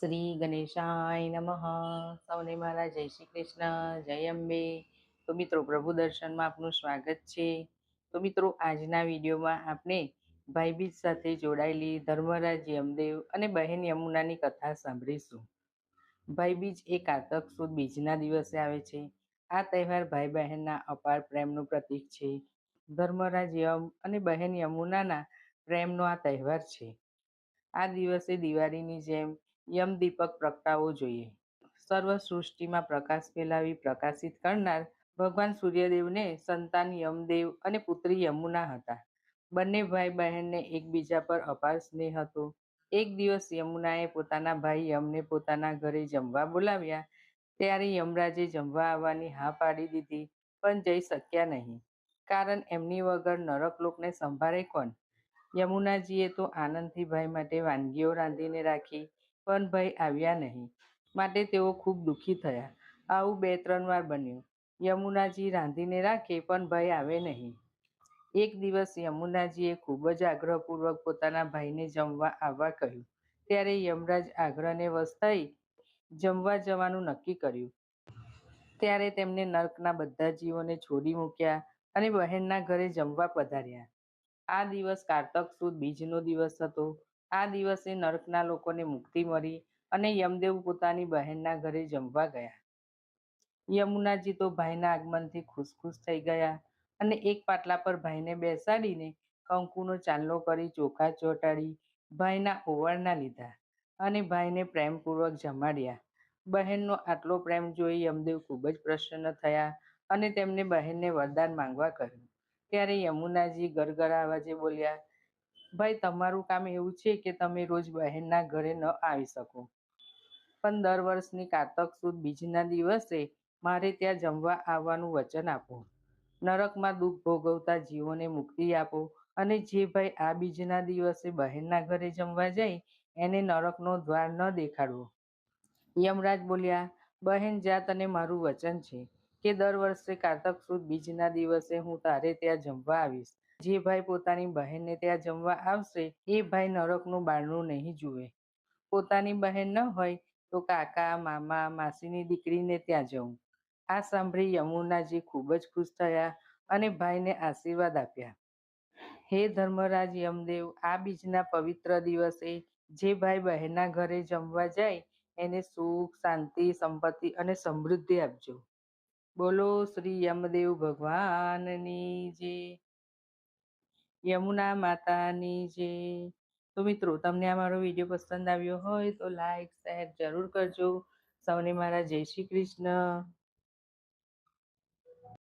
શ્રી ગણેશાય નમઃ. સૌને મારા જય શ્રી કૃષ્ણ, જય અંબે. તો મિત્રો, પ્રભુ દર્શનમાં આપનું સ્વાગત છે. તો મિત્રો, આજના વિડીયોમાં આપણે ભાઈબીજ સાથે જોડાયેલી ધર્મરાજ યમદેવ અને બહેન યમુનાની કથા સાંભળીશું. ભાઈબીજ એ કારતક સુદ બીજના દિવસે આવે છે. આ તહેવાર ભાઈ બહેનના અપાર પ્રેમનું પ્રતીક છે. ધર્મરાજ યમ અને બહેન યમુનાના પ્રેમનો આ તહેવાર છે. આ દિવસે દિવાળીની જેમ યમ દીપક પ્રગટાવવો જોઈએ. સર્વ સૃષ્ટિમાં પ્રકાશ ફેલાવી પ્રકાશિત કરનાર ભગવાન સૂર્યદેવને સંતાન, યમદેવ અને પુત્રી યમુના હતા. બંને ભાઈ બહેનને એકબીજા પર અપાર સ્નેહ હતો. એક દિવસ યમુનાએ પોતાના ભાઈ યમને પોતાના ઘરે જમવા બોલાવ્યા. ત્યારે યમરાજે જમવા આવવાની હા પાડી દીધી, પણ જઈ શક્યા નહીં. કારણ એમની વગર નરકલોકને સંભાળે કોણ? યમુનાજીએ તો આનંદથી ભાઈ માટે વાનગીઓ રાંધીને રાખી પણ ભાઈ આવ્યા નહીં. માટે તેઓ ખૂબ દુઃખી થયા. આવું બે ત્રણ વાર બન્યું. યમુનાજી રાંધીને રાખે પણ ભાઈ આવે નહીં. એક દિવસ યમુનાજીએ ખૂબ જ આગ્રહપૂર્વક પોતાના ભાઈને જમવા આવવા કહ્યું. ત્યારે યમરાજ આગ્રહને વશ થઈ જમવા જવાનું નક્કી કર્યું. ત્યારે તેમને નર્કના બધા જીવોને છોડી મૂક્યા અને બહેનના ઘરે જમવા પધાર્યા. આ દિવસ કારતક સુદ બીજનો દિવસ હતો. આ દિવસે નરકના લોકોને મુક્તિ મળી અને યમદેવ પોતાની બહેનના ઘરે જમવા ગયા. યમુનાજી તો ભાઈના આગમનથી ખુશ થઈ ગયા અને એક પાટલા પર ભાઈને બેસાડીને કંકુનો ચાંદલો કરી ચોખા ચોંટાડી ભાઈના ઓવળના લીધા અને ભાઈને પ્રેમપૂર્વક જમાડ્યા. બહેનનો આટલો પ્રેમ જોઈ યમદેવ ખૂબ જ પ્રસન્ન થયા અને તેમને બહેનને વરદાન માંગવા કહ્યું. ત્યારે યમુનાજી ગરગરા અવાજે બોલ્યા ભાઈ, તમારું કામ એવું છે કે તમે રોજ બહેનના ઘરે ન આવી શકો. પણ દર વર્ષની કારતક સુદ બીજના દિવસે મારે ત્યાં જમવા આવવાનું વચન આપો. નરકમાં દુઃખ ભોગવતા જીવોને મુક્તિ આપો અને જે ભાઈ આ બીજના દિવસે બહેનના ઘરે જમવા જાય, એને નરકનો દ્વાર ન દેખાડવો. યમરાજ બોલ્યા, બહેન જા તને મારું વચન છે કે દર વર્ષે કારતક સુદ બીજના દિવસે હું તારે ત્યાં જમવા આવીશ. જે ભાઈ પોતાની બહેનને ત્યાં જમવા આવશે, એ ભાઈ નરકનું બારણું નહીં જુએ. પોતાની બહેન ન હોય તો કાકા, મામા, માસીની દીકરીને ત્યાં જવું. આ સાંભળી યમુનાજી ખૂબ જ ખુશ થયા અને ભાઈને આશીર્વાદ આપ્યા. હે ધર્મરાજ યમદેવ, આ બીજના પવિત્ર દિવસે જે ભાઈ બહેનના ઘરે જમવા જાય, એને સુખ, શાંતિ, સંપત્તિ અને સમૃદ્ધિ આપજો. બોલો શ્રી યમદેવ ભગવાનની જે યમુના માતાની જે, તો મિત્રો તમને આ મારો વીડિયો પસંદ આવ્યો હોય તો લાઈક, શેર જરૂર કરજો. સૌને મારા જય શ્રી કૃષ્ણ.